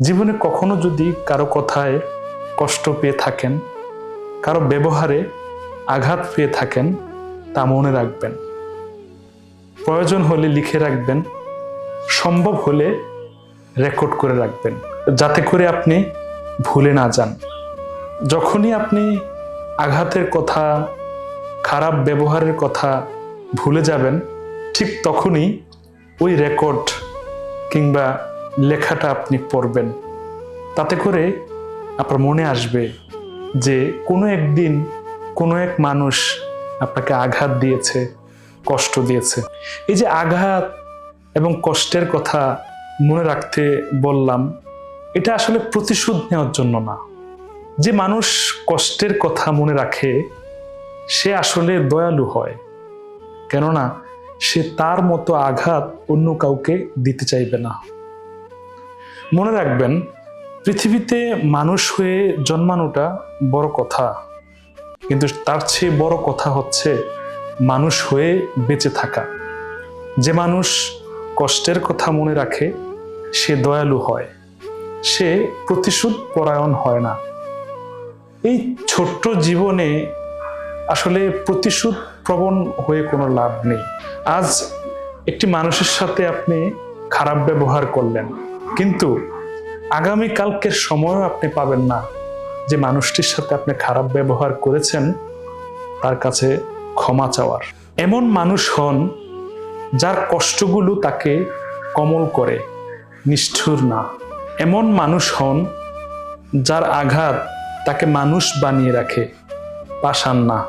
জীবনে কখনো যদি কারও কথায় কষ্ট পেয়ে থাকেন, কারও ব্যবহারে আঘাত পেয়ে থাকেন, তা মনে রাখবেন। প্রয়োজন হলে লিখে রাখবেন, সম্ভব হলে রেকর্ড করে রাখবেন, যাতে করে আপনি ভুলে না যান। যখনই আপনি আঘাতের কথা, খারাপ ব্যবহারের কথা ভুলে যাবেন, ঠিক তখনই ওই রেকর্ড কিংবা লেখাটা আপনি পড়বেন। তাতে করে আপনার মনে আসবে যে কোনো একদিন কোনো এক মানুষ আপনাকে আঘাত দিয়েছে, কষ্ট দিয়েছে। এই যে আঘাত এবং কষ্টের কথা মনে রাখতে বললাম, এটা আসলে প্রতিশোধ নেওয়ার জন্য না। যে মানুষ কষ্টের কথা মনে রাখে, সে আসলে দয়ালু হয়। কেননা সে তার মতো আঘাত অন্য কাউকে দিতে চাইবে না। মনে রাখবেন, পৃথিবীতে মানুষ হয়ে জন্মানোটা বড় কথা, কিন্তু তার চেয়ে বড় কথা হচ্ছে মানুষ হয়ে বেঁচে থাকা। যে মানুষ কষ্টের কথা মনে রাখে, সে দয়ালু হয়, সে প্রতিশোধ পরায়ণ হয় না। এই ছোট্ট জীবনে আসলে প্রতিশোধ প্রবণ হয়ে কোনো লাভ নেই। আজ একটি মানুষের সাথে আপনি খারাপ ব্যবহার করলেন কিন্তু আগামী কালকের সময়ও আপনি পাবেন না। যে মানুষটির সাথে আপনি খারাপ ব্যবহার করেছেন, তার কাছে ক্ষমা চাওয়ার। এমন মানুষ হন, যার কষ্টগুলো তাকে কমল করে, নিষ্ঠুর না। এমন মানুষ হন, যার আঘাত তাকে মানুষ বানিয়ে রাখে, পাষাণ না।